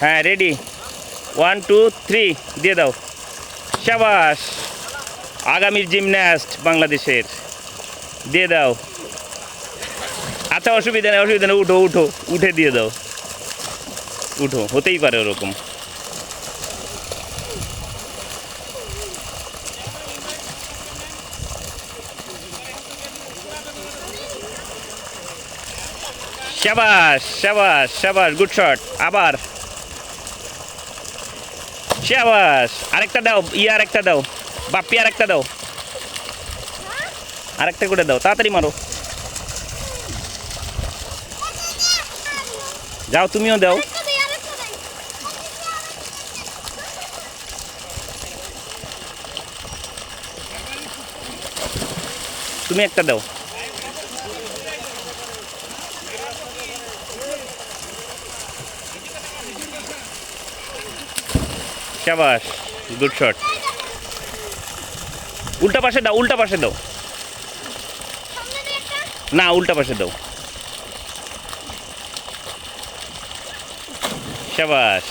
হ্যাঁ ready one two three দিয়ে দাও। শাবাস আগামীর জিমন্যাস্ট বাংলাদেশের। দিয়ে দাও। আচ্ছা অসুবিধা নেই অসুবিধা নেই, উঠো উঠো, উঠে দিয়ে দাও। উঠো, হতেই পারে ওরকম। শাবাস শাবাস শাবাস গুড শট আবার। শাবাস আরেকটা দাও ই আরেকটা দাও বাপ্পি আরেকটা দাও। আরেকটা করে দাও, তাড়াতাড়ি মারো। যাও, তুমিও দাও। তুমি একটা দাও। শাবাস গুড শট। উল্টা পাশে দাও উল্টা পাশে দাও। না উল্টা পাশে দাও। শাবাস